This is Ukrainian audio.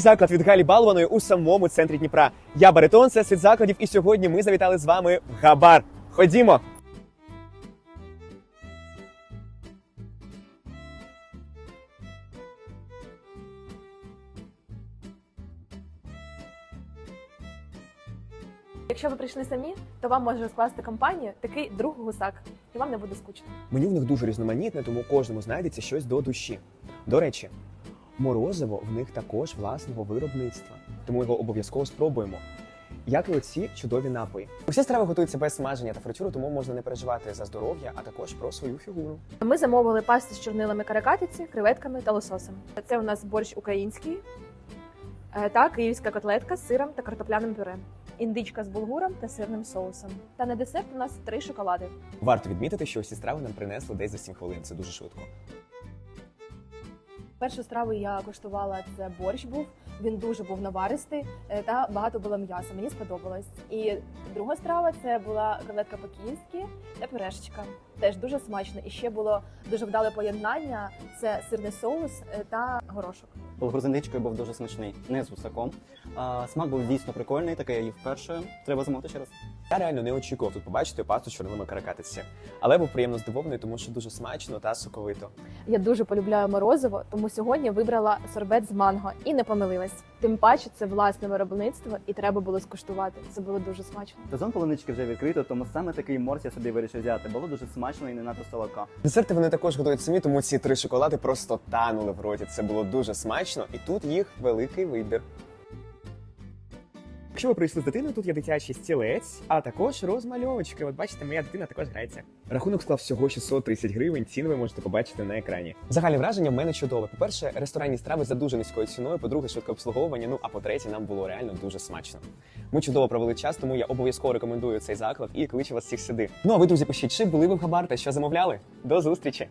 Заклад від Галі Балваної у самому центрі Дніпра. Я баритон, це світ закладів, і сьогодні ми завітали з вами в Габар. Ходімо. Якщо ви прийшли самі, то вам може скласти компанію такий друг гусак, і вам не буде скучно. Меню в них дуже різноманітне, тому кожному знайдеться щось до душі. До речі, морозиво в них також власного виробництва, тому його обов'язково спробуємо. Як і оці чудові напої. Усі страви готуються без смаження та фритюру, тому можна не переживати за здоров'я, а також про свою фігуру. Ми замовили пасту з чорнилами каракатиці, креветками та лососем. Це у нас борщ український е, та київська котлетка з сиром та картопляним пюре, індичка з булгуром та сирним соусом. Та на десерт у нас три шоколади. Варто відмітити, що усі страви нам принесли десь за 7 хвилин. Це дуже швидко. Першу страву я коштувала це борщ був. Він дуже був наваристий е, та багато було м'яса. Мені сподобалось. І друга страва це була котлетка по-київськи та пюрешечка. Теж дуже смачно. І ще було дуже вдале поєднання: це сирний соус е, та горошок. З індичкою був дуже смачний, не з гусаком. А, смак був дійсно прикольний, такий я їв вперше. Треба замовити ще раз. Я реально не очікував тут побачити пасту з чорними каракатиці, але був приємно здивований, тому що дуже смачно та соковито. Я дуже полюбляю морозиво, тому сьогодні вибрала сорбет з манго і не помилилась. Тим паче це власне виробництво, і треба було скуштувати. Це було дуже смачно. Сезон полунички вже відкрито, тому саме такий морс я собі вирішив взяти. Було дуже смачно і не надто солодко. Десерти вони також готують самі, тому ці три шоколади просто танули в роті. Це було дуже смачно, і тут їх великий вибір. Якщо ви прийшли з дитиною, тут є дитячий стілець, а також розмальовочки. От бачите, моя дитина також грається. Рахунок склав всього 630 гривень. Ціни ви можете побачити на екрані. Загальне враження в мене чудове. По-перше, ресторанні страви за дуже низькою ціною. По-друге, швидке обслуговування. Ну а по-третє, нам було реально дуже смачно. Ми чудово провели час, тому я обов'язково рекомендую цей заклад і кличу вас всіх сюди. Ну а ви, друзі, пишіть, чи були ви в Хабар та що замовляли? До зустрічі!